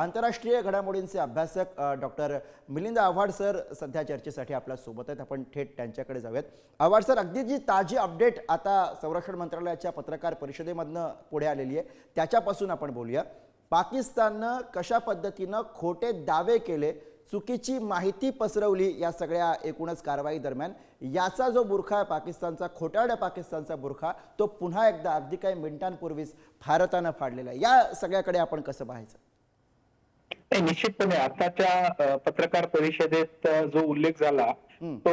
आंतरराष्ट्रीय घडामोडींचे अभ्यासक डॉक्टर मिलिंद आव्हाड सर सध्या चर्चेसाठी आपल्यासोबत आहेत. आपण थेट त्यांच्याकडे जाऊयात. आव्हाड सर अगदी जी ताजी अपडेट आता संरक्षण मंत्रालयाच्या पत्रकार परिषदेमधनं पुढे आलेली आहे त्याच्यापासून आपण बोलूया. पाकिस्ताननं कशा पद्धतीनं खोटे दावे केले चुकीची माहिती पसरवली या सगळ्या एकूणच कारवाई दरम्यान याचा जो बुरखा आहे पाकिस्तानचा खोटारड्या पाकिस्तानचा बुरखा तो पुन्हा एकदा अगदी काही मिनिटांपूर्वीच भारतानं फाडलेला आहे. या सगळ्याकडे आपण कसं पाहायचं? नाही निश्चितपणे आताच्या पत्रकार परिषदेत जो उल्लेख झाला तो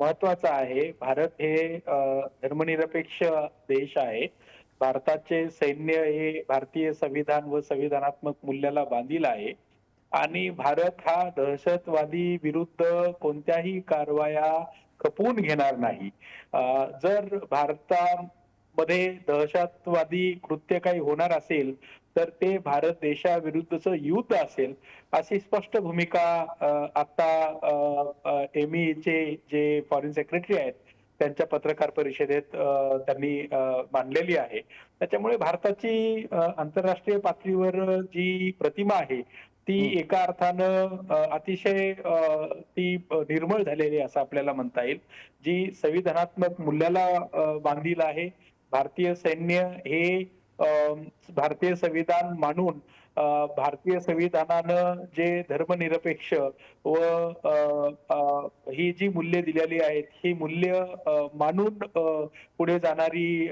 महत्त्वाचा आहे. भारत हे धर्मनिरपेक्ष देश आहे. भारताचे सैन्य हे भारतीय संविधान व संविधानात्मक मूल्याला बांधील आहे. आणि भारत हा दहशतवादी विरुद्ध कोणत्याही कारवाया खपवून घेणार नाही. जर भारतामध्ये दहशतवादी कृत्य काही होणार असेल तर ते भारत देशाविरुद्धचं युद्ध असेल अशी स्पष्ट भूमिका आता एमईचे जे फॉरेन सेक्रेटरी आहेत त्यांच्या पत्रकार परिषदेत त्यांनी मांडलेली आहे त्याच्यामुळे भारताची आंतरराष्ट्रीय पातळीवर जी प्रतिमा आहे ती. एका अर्थानं अतिशय ती निर्मळ झालेली असं आपल्याला म्हणता येईल जी संविधानात्मक मूल्याला बांधील आहे भारतीय सैन्य हे भारतीय संविधान मानून भारतीय संविधानानं जे धर्मनिरपेक्ष व अ, ही जी मूल्य दिलेली आहेत ही मूल्य मानून पुढे जाणारी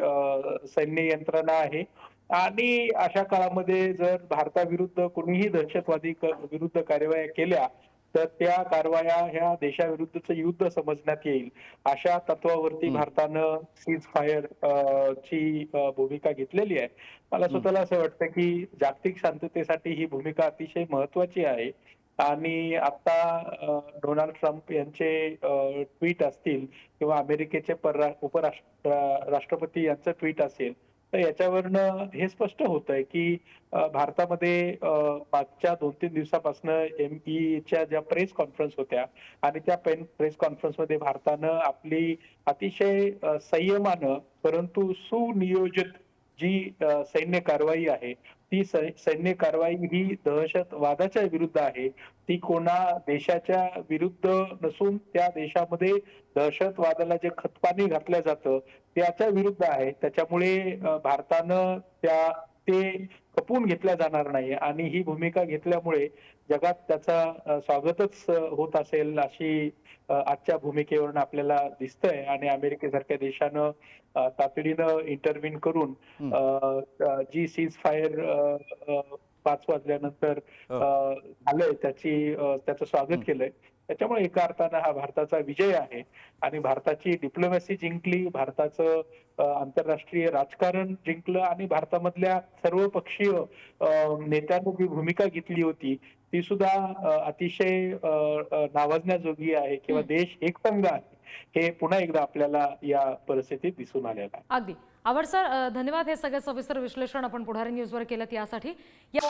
सैन्य यंत्रणा आहे. आणि अशा काळामध्ये जर भारताविरुद्ध कोणीही दहशतवादी विरुद्ध कार्यवाही केल्या तर त्या कारवाया ह्या देशाविरुद्धचं युद्ध समजण्यात येईल. अशा तत्वावरती. भारतानं सीज फायर ची भूमिका घेतलेली आहे. मला स्वतःला असं वाटतं की जागतिक शांततेसाठी ही भूमिका अतिशय महत्वाची आहे. आणि आता डोनाल्ड ट्रम्प यांचे ट्विट असतील किंवा अमेरिकेचे पररा उपराष्ट्र राष्ट्रपती यांचं ट्विट असेल तर याच्यावरनं हे स्पष्ट होत आहे की भारतामध्ये मागच्या दोन तीन दिवसापासून एम च्या ज्या प्रेस कॉन्फरन्स होत्या आणि त्या प्रेस कॉन्फरन्समध्ये भारतानं आपली अतिशय संयमानं परंतु सुनियोजित जी सैन्य कारवाई आहे ती सै- सैन्य कारवाई ही दहशतवादाच्या विरुद्ध आहे. ती कोणा देशाच्या विरुद्ध नसून त्या देशामध्ये दहशतवादाला जे खतपाणी घातलं जातं त्याच्या विरुद्ध आहे. त्याच्यामुळे भारतानं त्या ते खपवून घेतल्या जाणार नाही. आणि ही भूमिका घेतल्यामुळे जगात त्याचा स्वागतच होत असेल अशी आजच्या भूमिकेवरून आपल्याला दिसतंय. आणि अमेरिकेसारख्या देशानं तातडीनं इंटरव्हीन करून जी सीज फायर पाच वाजल्यानंतर हो. झालंय त्याची त्याचं स्वागत. केलंय त्याच्यामुळे एका अर्थानं हा भारताचा विजय आहे आणि भारताची डिप्लोमॅसी जिंकली भारताचं आंतरराष्ट्रीय राजकारण जिंकलं आणि भारतामधल्या सर्व पक्षीय नेत्यांनी जी भूमिका घेतली होती ती सुद्धा अतिशय नावाजण्याजोगी आहे किंवा. देश एकसंघ आहे हे पुन्हा एकदा आपल्याला या परिस्थितीत दिसून आलेलं आहे अगदी आवड सर धन्यवाद हे सगळं सविस्तर विश्लेषण आपण पुढारी न्यूजवर केलं यासाठी या